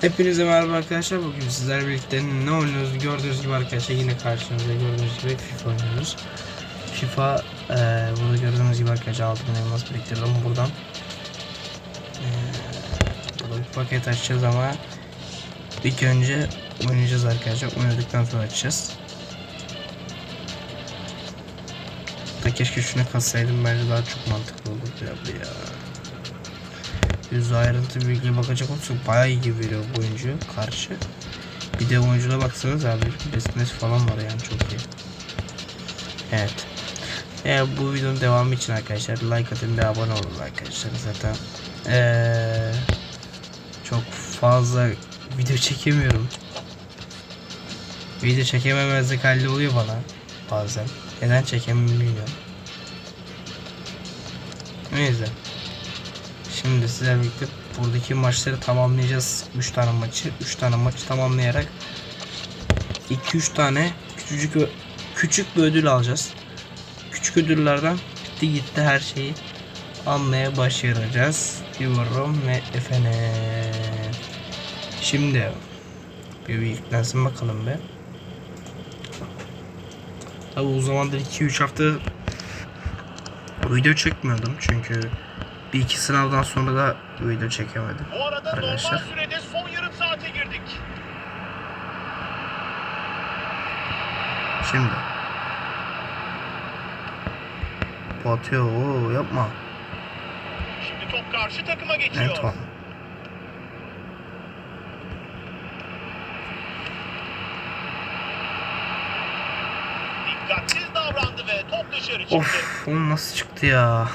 Hepinize merhaba arkadaşlar. Bugün sizlerle birlikte ne oynuyoruz? Gördüğünüz gibi arkadaşlar yine karşınızda gördüğünüz gibi FIFA oynuyoruz. FIFA eee burada gördüğünüz gibi arkadaşlar aldım elmas biriktirdim buradan. Eee burada bir paket açacağız ama ilk önce oynayacağız arkadaşlar. Oynadıktan sonra açacağız. Da keşke şuna katsaydım bence daha çok mantıklı olurdu ya bu ya. Yüzde ayrıntı bilgiye bakacak olursak bayağı iyi veriyor bu oyuncu karşı. Bir de oyuncuna baksanız abi resmesi falan var yani çok iyi. Evet. Eğer bu videonun devamı için arkadaşlar like atın ve abone olun arkadaşlar zaten. Ee, çok fazla video çekemiyorum. Video çekememezlik halde oluyor bana bazen. Neden çekemem bilmiyorum. Neyse. Şimdi sizlerle birlikte buradaki maçları tamamlayacağız. 3 tane maçı. 3 tane maçı tamamlayarak 2-3 tane küçücük küçük bir ödül alacağız. Küçük ödüllerden gitti gitti her şeyi almaya başaracağız. Diyorum ve efendim. Şimdi bir, bir yüklensin bakalım be. Tabi o zamandır 2-3 hafta video çekmiyordum çünkü bir iki sınavdan sonra da video çekemedim. Bu arada Arkadaşlar. normal sürede son yarım saate girdik. Şimdi. Bu atıyor. Oo, yapma. Şimdi top karşı takıma geçiyor. Evet tamam. Dikkatsiz davrandı ve top dışarı çıktı. Of o nasıl çıktı ya?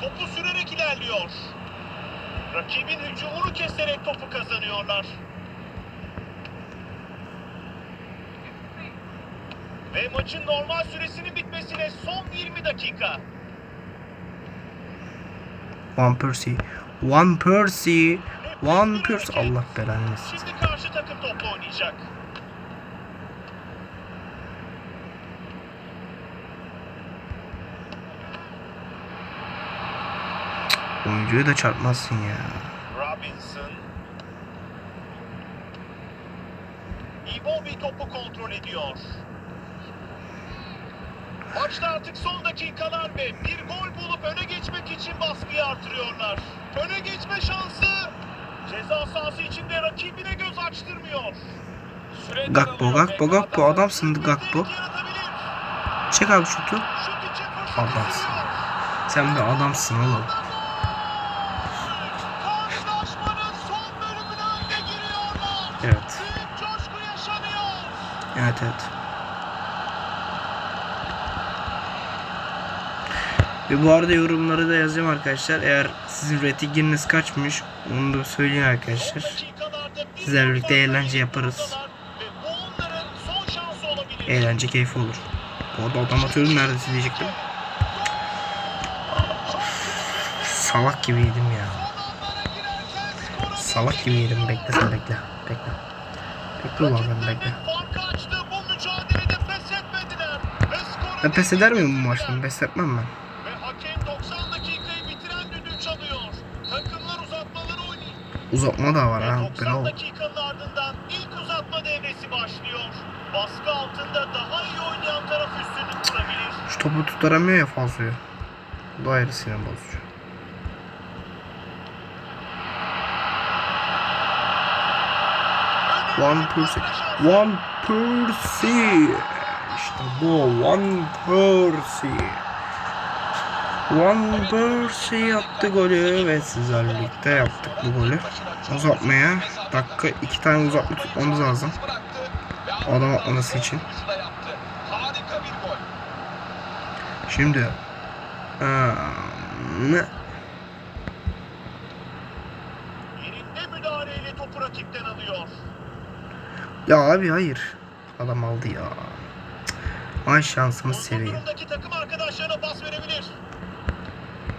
Topu sürerek ilerliyor. Rakibin hücumunu keserek topu kazanıyorlar. Ve maçın normal süresinin bitmesine son 20 dakika. One Percy. One Percy. One Percy. Allah belanı versin. Şimdi karşı takım topla oynayacak. Oyuncuyu da çarpmazsın ya. Topu kontrol ediyor. Maçta artık son dakikalar ve bir gol bulup öne geçmek için baskıyı artırıyorlar. Öne geçme şansı ceza sahası içinde rakibine göz açtırmıyor. Süre Gakpo, Gakpo, Gakpo, adamsın Gakpo. Çek abi şutu. Adamsın. Sen bir adamsın oğlum. Evet evet. Ve bu arada yorumları da yazacağım arkadaşlar. Eğer sizin ratinginiz kaçmış onu da söyleyin arkadaşlar. Sizlerle birlikte eğlence yaparız. Eğlence keyfi olur. Bu arada adam atıyordum neredeyse diyecektim. Salak gibi yedim ya. Salak gibi yedim. Bekle bekle. Bekle. Bekle ulan bekle. Ben pes eder miyim bu getirdiler. maçta? Pes etmem ben. Ve hakem 90 dakikayı bitiren düdüğü çalıyor. Takımlar uzatmaları oynuyor. Uzatma da var ha. 90 Bravo. dakikanın ardından ilk uzatma devresi başlıyor. Baskı altında daha iyi oynayan taraf üstünlük kurabilir. Şu topu tutaramıyor ya fazlaya. Bu da ayrı sinir bozucu. One Percy. One Percy. Bu. One Percy. One Percy yaptı golü ve sizlerle birlikte yaptık bu golü. Uzatmaya dakika iki tane uzatma tutmamız lazım. Adam atması için. Şimdi ne? Ya abi hayır. Adam aldı ya. Ay şansımız durumdaki takım arkadaşlarına pas verebilir.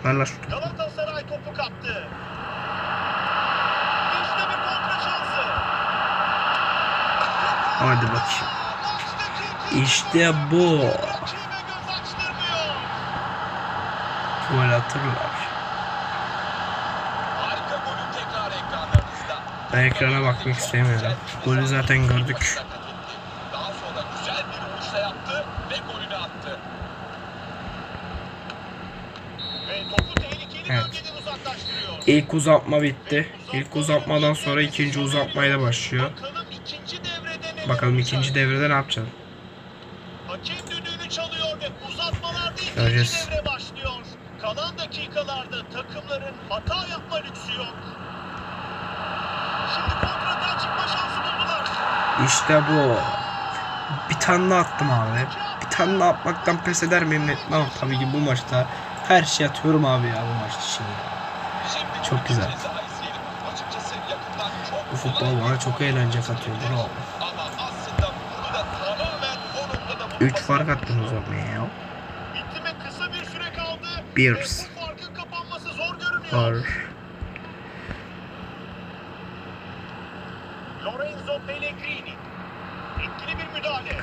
Ver lan şu topu. Galatasaray topu kaptı. İşte bir kontra şansı. Hadi bakayım. İşte bu. Gol atırlar. Ben ekrana bakmak istemiyorum. Golü zaten gördük. Daha sonra güzel bir vuruşla yaptı ve golünü attı. Ve topu tehlikeli Evet. bölgeden uzaklaştırıyor. İlk uzatma bitti. İlk uzatmadan sonra ikinci uzatmayla başlıyor. Bakalım ikinci devrede ne ne yapacağız? Hakem düdüğünü çalıyor ve uzatmalarda ikinci Göreceğiz. devre başlıyor. Kalan dakikalarda takımların hata yapma lüksü yok. Şimdi kontradan çıkma şansı buldular. İşte bu. Bir tane attım abi. Bir tane atmaktan pes eder miyim etmem. Tabii ki bu maçta her şey atıyorum abi ya bu maç için. ya. Çok güzel. Bu futbol bana çok eğlence katıyor bro. Ama aslında bunu da tamamen o noktada 3 bulması fark attım uzatmaya ya. Görünüyor. Var. Lorenzo Pellegrini. Etkili bir müdahale.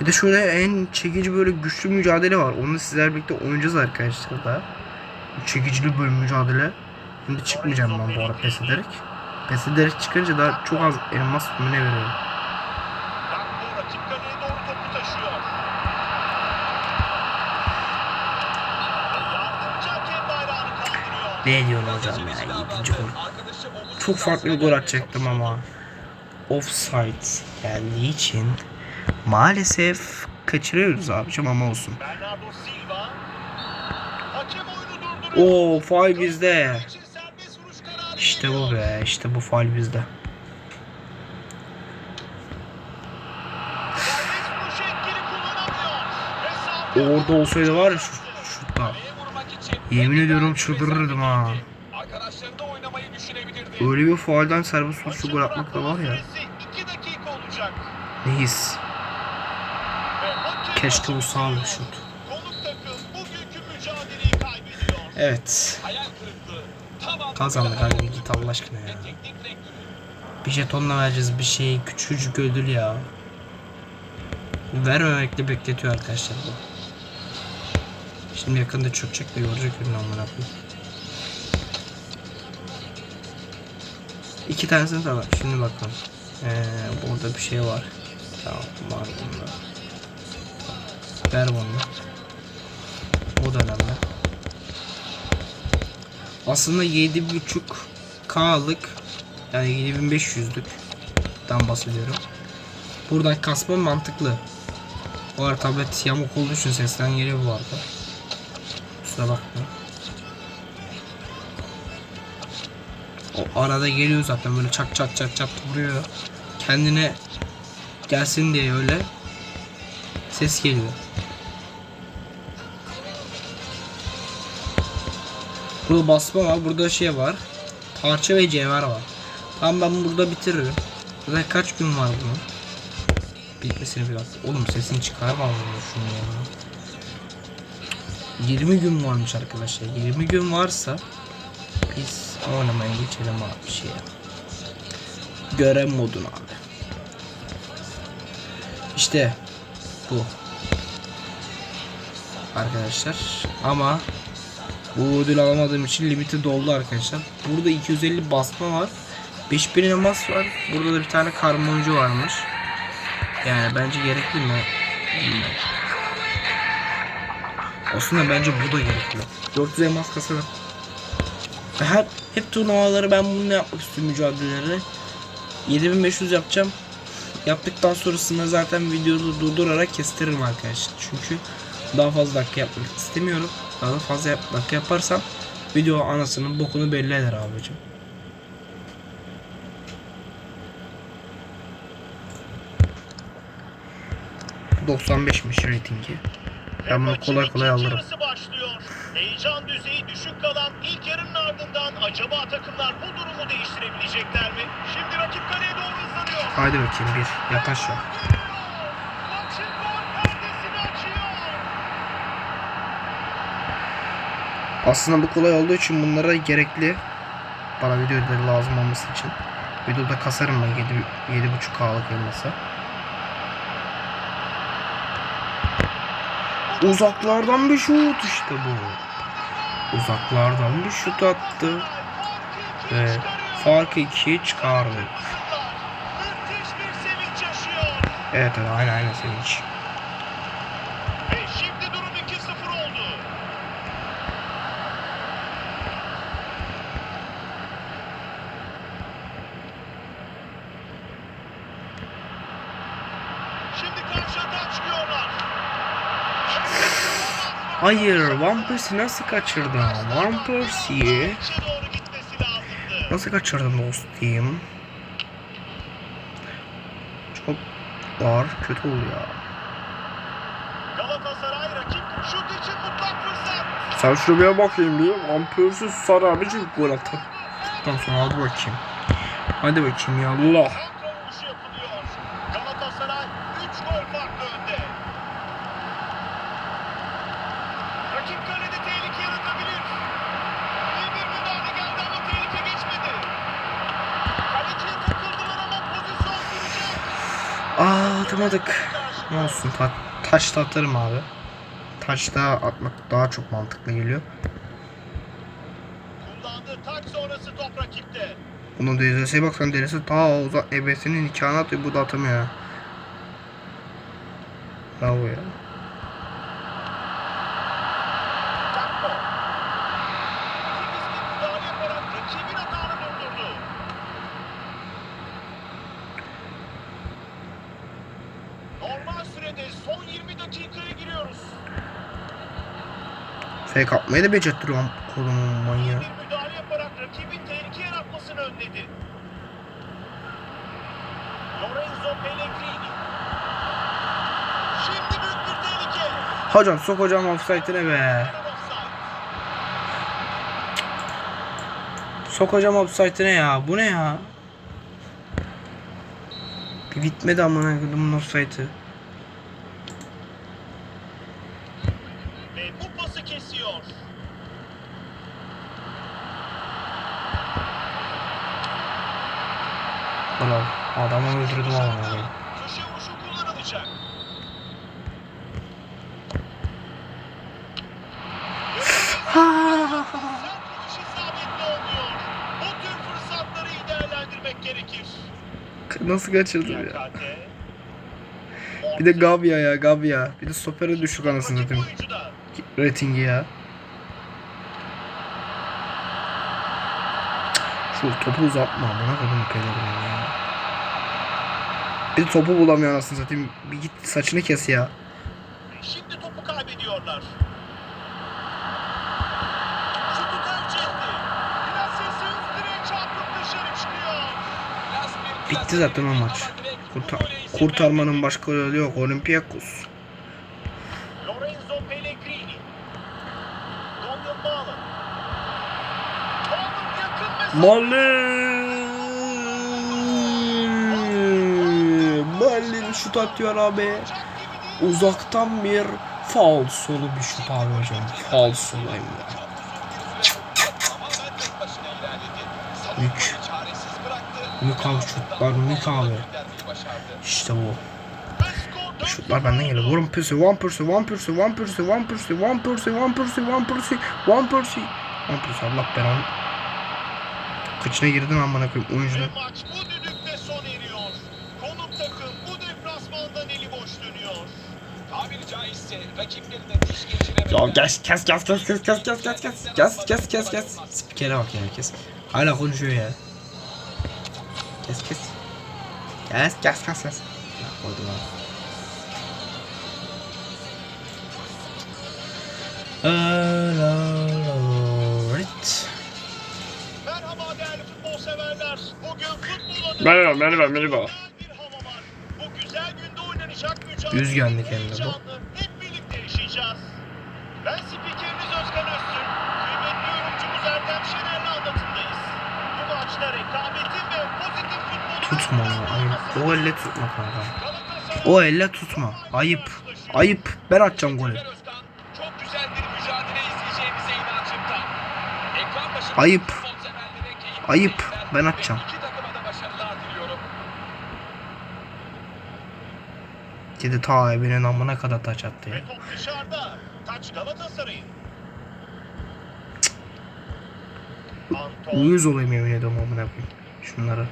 Bir de şöyle en çekici böyle güçlü mücadele var. Onu sizler birlikte oynayacağız arkadaşlar da. Çekicili böyle mücadele. Şimdi çıkmayacağım ben bu arada pes ederek. Pes ederek çıkınca da çok az elmas mı ne veriyor. Gakpo rakip kaleye doğru topu taşıyor. Ve yardımcı hakem bayrağını kaldırıyor. Ne diyorsun hocam ya? Yedinci gol. Çok farklı bir gol atacaktım ama offside geldiği için maalesef kaçırıyoruz abicim ama olsun. Oo faul bizde. İşte bu be işte bu faul bizde. Sağ- Orada olsaydı var ya şu için Yemin ediyorum çıldırırdım ha. Öyle bir faulden serbest vuruşu gol atmak da var ya. süresi 2 dakika olacak. Neyiz? Keşke abi bitiriyor. şut. Evet. Kazandık hadi git Allah aşkına ya. Bir jetonla vereceğiz bir şey küçücük ödül ya. Vermemekle bekletiyor arkadaşlar bu. Şimdi yakında çökecek de görecek ürünü amına. İki tanesini tamam. Şimdi bakalım. Ee, burada bir şey var. Tamam var bunda. Ver bunu. Bu da önemli. Aslında 7.5K'lık yani 7500'lük dan bahsediyorum. Buradan kasma mantıklı. Bu arada tablet yamuk olduğu için sesten geliyor bu arada. Kusura bakma. O arada geliyor zaten böyle çat çat çat çat vuruyor. Kendine gelsin diye öyle ses geliyor. Burada basma var, burada şey var. Parça ve cevher var. Tamam ben burada bitiririm. Zaten kaç gün var bunun? Bitmesine bir dakika. Oğlum sesini çıkarma şunu ya. 20 gün varmış arkadaşlar. 20 gün varsa biz oynamaya geçelim abi bir şeye. Görev moduna abi. İşte bu. Arkadaşlar ama bu ödül alamadığım için limiti doldu arkadaşlar. Burada 250 basma var. 5000 elmas var. Burada da bir tane karmoncu varmış. Yani bence gerekli mi? Bilmiyorum. Aslında bence bu da gerekli. 400 elmas kasarım. Ve Her, hep turnuvaları ben bunu yapmak istiyorum mücadeleleri. 7500 yapacağım. Yaptıktan sonrasında zaten videoyu durdurarak kestiririm arkadaşlar. Çünkü daha fazla dakika yapmak istemiyorum. Daha da fazla yap, dakika yaparsam video anasının bokunu belli eder abicim. ...95'miş ratingi. Ben bunu kolay kolay alırım. Heyecan düzeyi düşük kalan ilk yarının ardından acaba takımlar bu durumu değiştirebilecekler mi? Şimdi rakip kaleye doğru hızlanıyor. Haydi bakayım bir yaklaşıyor. Maçın Aslında bu kolay olduğu için bunlara gerekli bana videoda lazım olması için videoda kasarım ben 7 7.5K'lık elması. Uzaklardan bir şut işte bu. Uzaklardan bir şut attı. Ve farkı ikiye çıkardı. Müthiş bir sevinç yaşıyor. Evet evet aynen aynen sevinç. Hayır One Piece'i nasıl kaçırdım? One nasıl kaçırdım dostum? Çok dar kötü oldu ya. Sen şuraya bakayım bir. One Piece'i sar abicim gol atar. Daha sonra hadi bakayım. Hadi bakayım ya Allah. Atamadık. Ne olsun ta taş da atarım abi. Taş da atmak daha çok mantıklı geliyor. Kullandı taç sonrası top rakipte. Bunun DZS'ye baksan derisi ta uzak ebesinin nikahını atıyor bu da atamıyor ya. Bravo ya. Takmo. Temiz bir müdahale yaparak rakibin hatanı durdurdu. Normal sürede son 20 dakikaya giriyoruz. Fake atmayı da becerttiriyor am- kolumun İyi manyağı. bir müdahale yaparak rakibin tehlike yaratmasını önledi. Lorenzo Pellegrini. Şimdi büyük bir tehlike. Hocam sok hocam offside'ine be. Sok hocam offside'ine ya. Bu ne ya? Bir bitmedi amına koyduğumun offside'ı. Adamı öldürdüm ama. Köşe. Nasıl kaçırdım ya? Bir de Gavya ya Gavya. Bir de stopere düşük anasını satayım. Ratingi ya. Şu topu uzatma. Bana kadar mı ya? Bir topu bulamıyor anasını satayım. Bir git saçını kes ya. Şimdi topu kaybediyorlar. Bitti zaten o maç. Kurtar kurtarmanın başka yolu yok. Olympiakos. Lorenzo Pellegrini. Daniel Malin. Şut atıyor abi. Uzaktan bir faul solu bir şut abi hocam. Faul. Mük. Savunmayı çaresiz bıraktı. Mük abi şutlar mük abi. İşte bu. Şutlar benden geliyor. One Percy, One Percy, One Percy, One Percy, One Percy, One Percy, One Percy, One Percy, One Percy. One Percy Allah belanı. Kıçına girdin amına koyayım oyuncunun. Ya kes kes kes kes kes kes kes kes kes kes kes kes kes Spikere bak ya kes. Hala konuşuyor ya. Kes kes. Kes kes kes kes. Ya koydum abi. Alright. Merhaba değerli futbol severler. Bugün futbol adına Merhaba, merhaba, merhaba. Bu güzel günde oynanacak mücadele. Yüzgenlik hem de bu konuşacağız. Ben spikeriniz Özkan Öztürk, kıymetli yorumcumuz Erdem Şener'le aldatındayız. Bu maçta rekabetin ve pozitif futbolun... Tutma o, ayıp. O elle tutma kanka. O elle tutma. Ayıp. Ayıp. Ben atacağım golü. Ayıp. Ayıp. Ben atacağım. Dedi ta evinin amına kadar taç attı ya. Dışarıda. Taç Galatasaray'ın. Uyuz olayım yemin ediyorum amına koyayım. Şunları.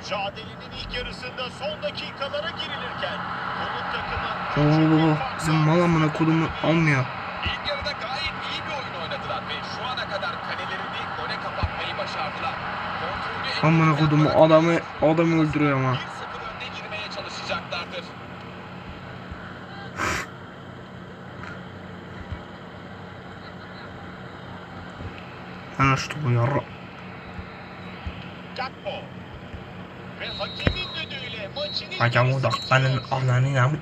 Mücadelenin ilk yarısında son dakikalara girilirken konuk takımı Oo bizim mal amına kodumu almıyor. İlk yarıda gayet iyi bir oyun oynadılar ve şu ana kadar kalelerini Amına kodumu adamı adamı öldürüyor ama. 1-0 önde girmeye çalışacaklardır. Ana şu topu yarra. Hakem o yarısı dakikanın bitiyor. ananı namı.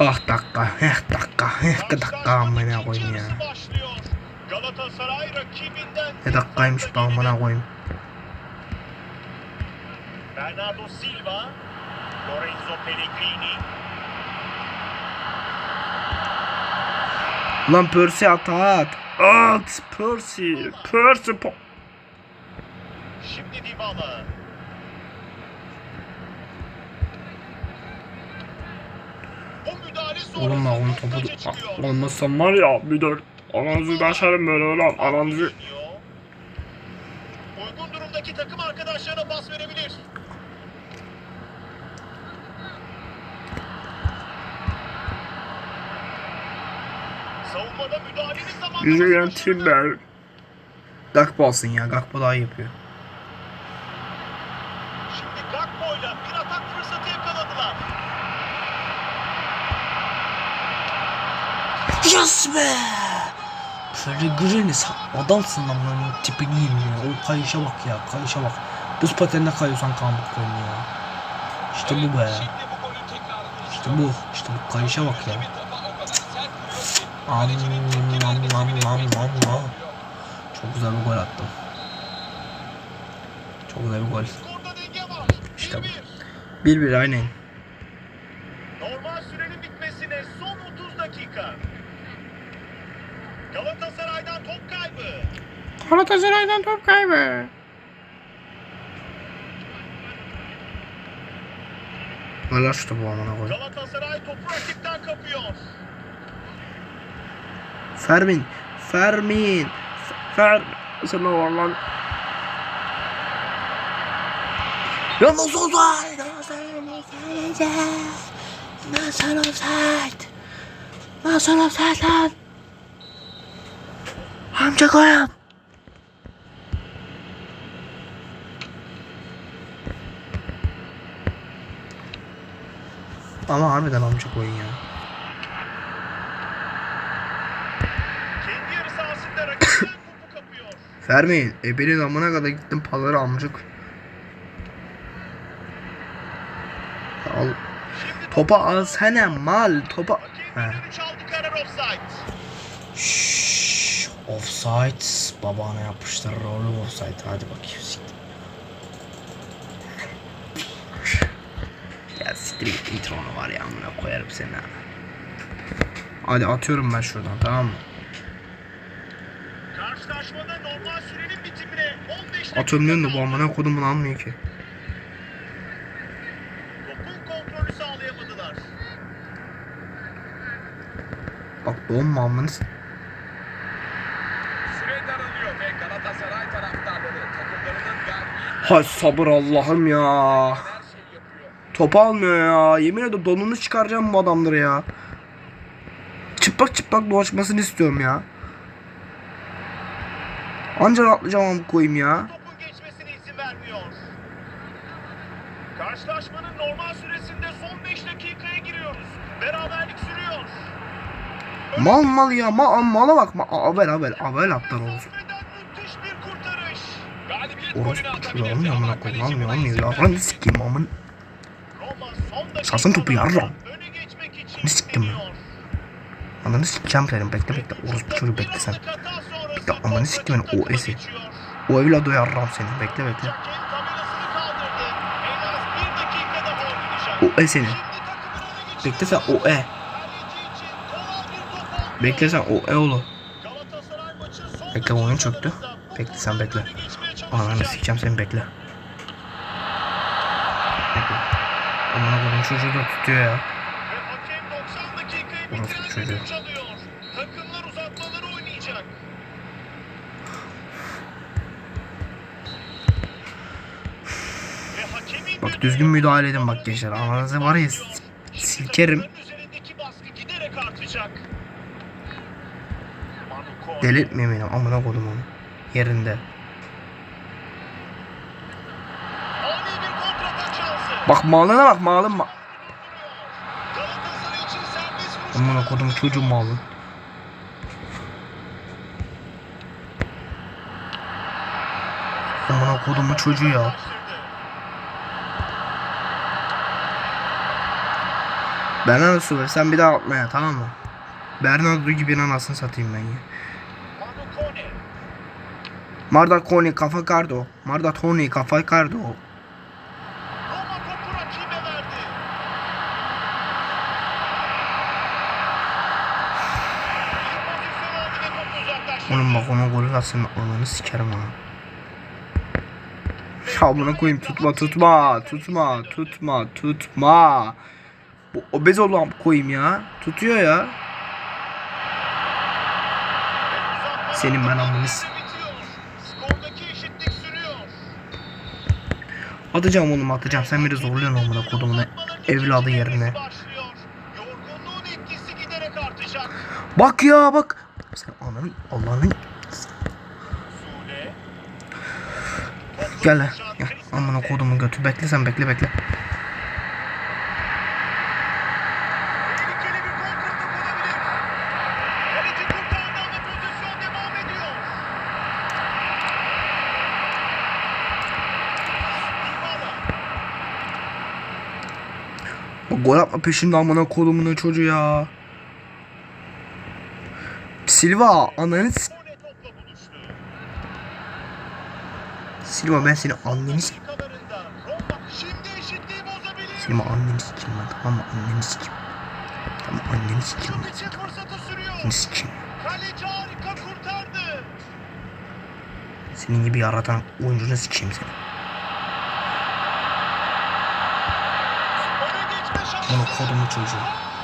Ah dakika, eh dakika, eh dakika amına koyayım ya. yarısı başlıyor. Galatasaray rakibinden Ne dakikaymış be amına koyayım. Bernardo Silva, Lorenzo Pellegrini, Lan Percy at at. Percy. Percy po- şimdi Dybala. Müdahale Oğlum onun sonrasında topu olmasam var ya de ananızı başarım böyle oğlum ananızı. Uygun durumdaki takım arkadaşlarına pas verebilir. Savunmada müdahalenin zamanlaması Julian. Timber. Gakpo olsun ya Gakpo daha iyi yapıyor. Şimdi Gakpo'yla bir atak fırsatı yakaladılar. Yes be! Pellegrini sen adamsın lan lan tipini yiyeyim ya. O kayışa bak ya kayışa bak. Buz patenine kayıyorsan kalmak koyun ya. İşte bu be. İşte bu. İşte bu kayışa bak ya. Am am am am am am. Çok güzel bir gol attım. Çok güzel bir gol. İşte bu. 1-1. 1-1 aynen. Normal sürenin bitmesine son 30 dakika. Galatasaray'dan top kaybı. Galatasaray'dan top kaybı. Valla şu topu amına koy. Galatasaray topu rakipten kapıyor. Fermin. Fermin. Fer. Sen ne var lan? Ya nasıl offside? Nasıl offside? Nasıl lan? Amca koyam. Ama harbiden amca koyun ya. Fermin, ebenin amına kadar gittim pazara amcık. Al. Topa alsana mal. Topa. Hakem offside. Babana yapıştırır oğlum offside. Hadi bakayım siktir. Ya siktir git intronu var ya amına koyarım seni ha. Hadi atıyorum ben şuradan tamam mı? Karşılaşmada normal sürenin bitimine 15 dakika Atıyorum diyorsun da bu amına kodumun almıyor ki. Topun kontrolü sağlayamadılar. Bak donma amına Hay sabır Allah'ım ya. Topu almıyor ya. Yemin ediyorum donunu çıkaracağım bu adamları ya. Çıplak çıplak dolaşmasını istiyorum ya. Anca rahatlayacağım koyayım ya. Topun geçmesine izin vermiyor. Karşılaşmanın normal süresinde son 5 dakikaya giriyoruz. Beraberlik sürüyor. Mal mal ya. Ma mala bak. Ma avel avel. Avel atlar olsun. Tutuyor atabilirdi almıyor amına koyayım. Almıyor almıyor. Ya lan sikeyim amın. Salsın topu yarram. Ne siktim isteniyor. Ananı sikeceğim senin. Bekle bekle. Orospu çocuğu bekle sen. Bekle, amanı siktim ben, o esi. O evladı yarram seni. Bekle bekle. O e seni. Bekle sen o e. Bekle sen o e oğlu. Bekle, oyun çöktü. Bekle, sen bekle. Ananı sikeceğim seni bekle. Bekle. Amına koyayım çocuğu da tutuyor ya. Ve hakem 90 dakikayı Orası çocuğu. Takımlar uzatmaları oynayacak. Bak düzgün müdahale edin bak gençler. Ananızı var ya silkerim. Delirtmeyin beni amına kodum onu. Yerinde. Ani bir kontratak şansı. Bak malına bak malın ma kararı kodum çocuğum malın. Amına kodumun çocuğu ya. Bernardo Silva sen bir daha atma ya tamam mı? Bernardo gibi anasını satayım ben ya. Marda Kone kafa kardo. Marda Tony kafa kardo. Roma topu rakibe verdi. İyi pozisyon aldı ve Onun bak ona gol atsın ananı sikerim ha. Ya amına koyayım tutma tutma tutma tutma tutma. Bu obez olan koyayım ya. Tutuyor ya. Senin ben amını. Atacağım oğlum atacağım. Sen beni zorluyorsun amına kodumun evladı yerine. Bak ya bak. Sen ananın Allah'ın gel lan. Gel. Amına kodumun götü. Bekle sen bekle bekle. Gol atma peşinde amına kodumun çocuğu ya. Silva ananı. Silva ben seni anneni. Silva anneni sikeyim ben tamam mı anneni sikeyim. Tamam anneni sürüyor. Anneni kurtardı. Senin gibi yaratan oyuncunu sikeyim seni. Bunu kodumu çocuğu.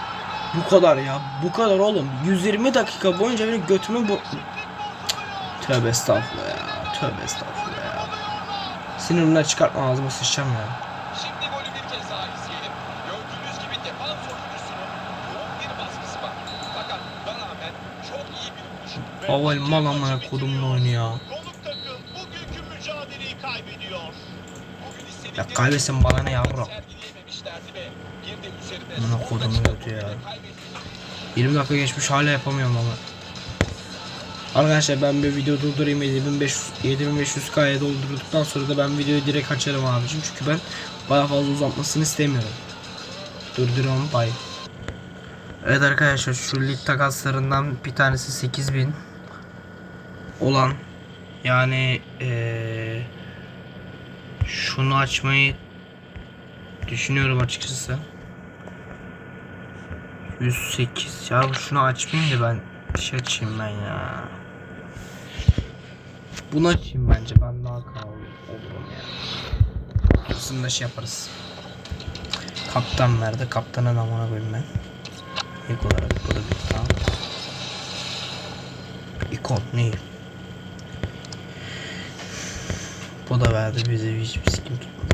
Bu kadar ya. Bu kadar oğlum. 120 dakika boyunca beni götümü bu... Tövbe estağfurullah ya. Tövbe estağfurullah ya. Sinirimden çıkartma ağzıma sıçacağım ya. Şimdi golü bir kez daha izleyelim. Gördüğünüz gibi defans oyuncusunun yoğun bir baskısı var. Fakat buna rağmen çok iyi bir vuruş. Ve Haval hakem mal amına kodumun oyunu ya. Konuk takım bugünkü mücadeleyi kaybediyor. Bugün Ya istedikleri kaybetsin bana ne yavrum. sergileyememişlerdi ve bir de götü ya. golüyle kaybettiler. 20 dakika geçmiş hala yapamıyorum ama. Arkadaşlar ben bir video durdurayım 7500 7500K'ya doldurduktan sonra da ben videoyu direkt açarım abicim çünkü ben bayağı fazla uzatmasını istemiyorum. Durduruyorum bay. Evet arkadaşlar şu lig takaslarından bir tanesi 8000 olan yani eee şunu açmayı düşünüyorum açıkçası. 108 ya şunu açmayayım da ben şey açayım ben ya. Bunu açayım bence ben daha kal olurum ya. De şey yaparız. Kaptan nerede? Kaptanın amına koyayım ben. İlk olarak burada bir tamam. İkon ne? Bu da verdi bize hiçbir sikim tutmadı.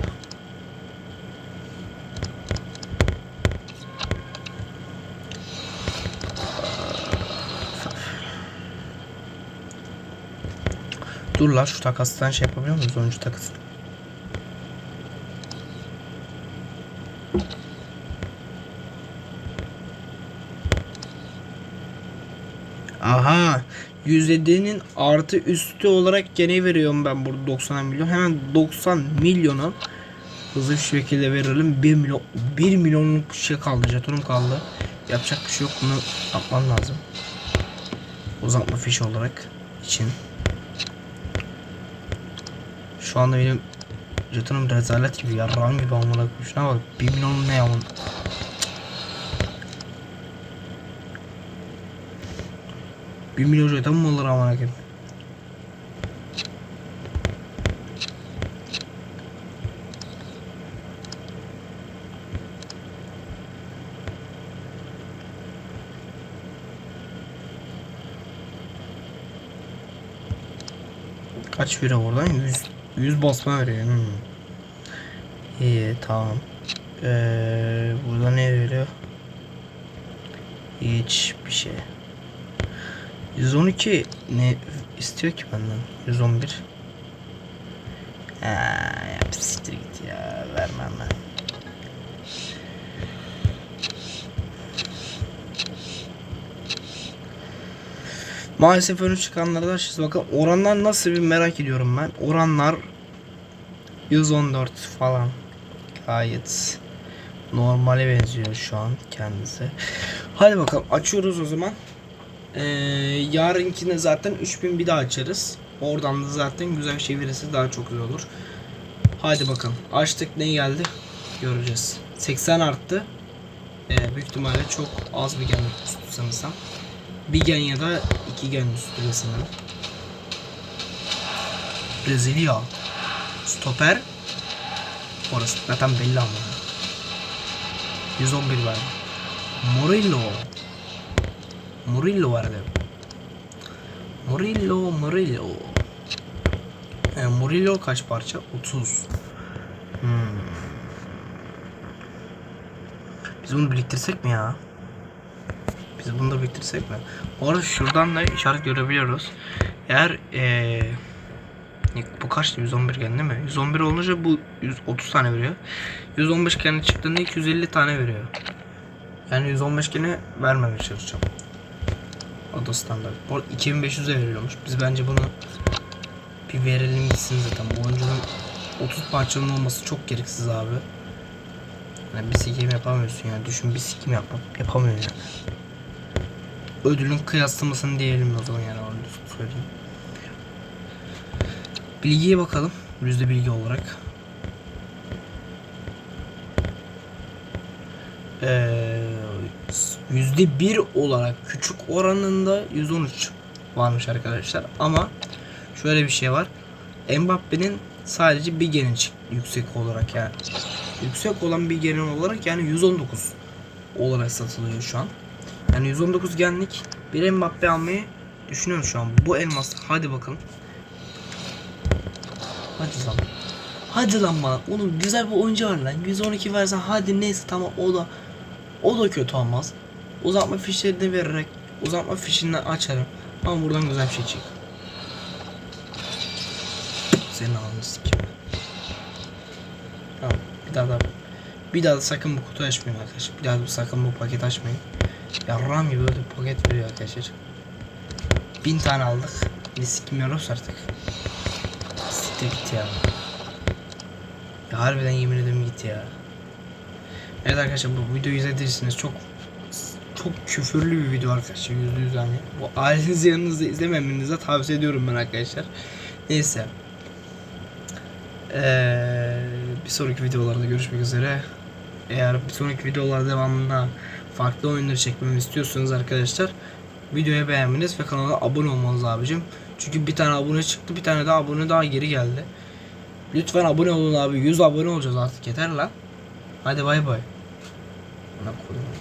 Dur la şu takastan şey yapabiliyor muyuz? Oyuncu takası. Aha. 107'nin artı üstü olarak gene veriyorum ben burada 90 milyon. Hemen 90 milyonu hızlı bir şekilde verelim. 1 milyon 1 milyonluk şey kaldı. Jetonum kaldı. Yapacak bir şey yok. Bunu yapmam lazım. Uzatma fişi olarak için. Şu anda benim jetonum rezalet gibi yarrağım gibi amına koyuşuna bak. 1 milyon ne amına. Bir milyon jeton mu olur amına koyayım? Kaç euro oradan? 100 100 basma veriyor. Hmm. İyi tamam. Ee, burada ne veriyor? Hiç bir şey. 112 ne istiyor ki benden? 111. Ha, ya siktir git ya. Vermem ben. Maalesef önü çıkanlardan şimdi bakalım oranlar nasıl bir merak ediyorum ben. Oranlar 114 falan. Gayet normale benziyor şu an kendisi. Hadi bakalım açıyoruz o zaman. Ee, yarınkine zaten 3000 bir daha açarız. Oradan da zaten güzel bir şey daha çok güzel olur. Hadi bakalım. Açtık ne geldi? Göreceğiz. 80 arttı. Ee, büyük ihtimalle çok az bir üstü sanırsam. Bir gen ya da iki gen üstü sanırım. Brezilya. Stoper. Orası zaten belli ama. 111 var. Murillo. Murillo vardı. Murillo, Murillo. E, Murillo kaç parça? 30. Hmm. Biz bunu biriktirsek mi ya? Biz bunu da biriktirsek mi? Bu arada şuradan da işaret görebiliyoruz. Eğer ee, bu kaçtı? 111 gen değil mi? 111 olunca bu 130 tane veriyor. 115 gen çıktığında 250 tane veriyor. Yani 115 gene vermemeye çalışacağım. O da standart. Bu arada 2500'e veriliyormuş. Biz bence bunu bir verelim gitsin zaten. Bu oyuncunun 30 parçanın olması çok gereksiz abi. Yani bir sikim yapamıyorsun yani. Düşün bir sikim yap yapamıyor yani. Ödülün kıyaslamasını diyelim o zaman yani onu söyleyeyim. Bilgiye bakalım. Yüzde bilgi olarak. Ee, yüzde bir olarak küçük oranında 113 varmış arkadaşlar ama şöyle bir şey var Mbappe'nin sadece bir geni yüksek olarak yani yüksek olan bir geni olarak yani 119 olarak satılıyor şu an yani 119 genlik bir Mbappe almayı düşünüyorum şu an bu elmas hadi bakalım hadi lan hadi lan bana onun güzel bir oyuncu var lan 112 versen hadi neyse tamam o da o da kötü olmaz. Uzatma fişlerini vererek uzatma fişinden açarım. Ama buradan güzel bir şey çık. Senin ağzını sikeyim. Tamam. Bir daha da bir daha da sakın bu kutuyu açmayın arkadaşlar. Bir daha da sakın bu paket açmayın. Yarram gibi böyle bir paket veriyor arkadaşlar. Bin tane aldık. Ne sikmiyoruz artık. Siktir git ya. Ya harbiden yemin ederim git ya. Evet arkadaşlar bu videoyu izlediyseniz çok çok küfürlü bir video arkadaşlar yüzde yüz hani. Bu ailenizi yanınızda izlememenizi tavsiye ediyorum ben arkadaşlar. Neyse. Ee, bir sonraki videolarda görüşmek üzere. Eğer bir sonraki videolar devamında farklı oyunları çekmemi istiyorsanız arkadaşlar videoyu beğenmeniz ve kanala abone olmanız abicim. Çünkü bir tane abone çıktı bir tane daha abone daha geri geldi. Lütfen abone olun abi 100 abone olacağız artık yeter lan. Hadi bay bay. Buna koyayım.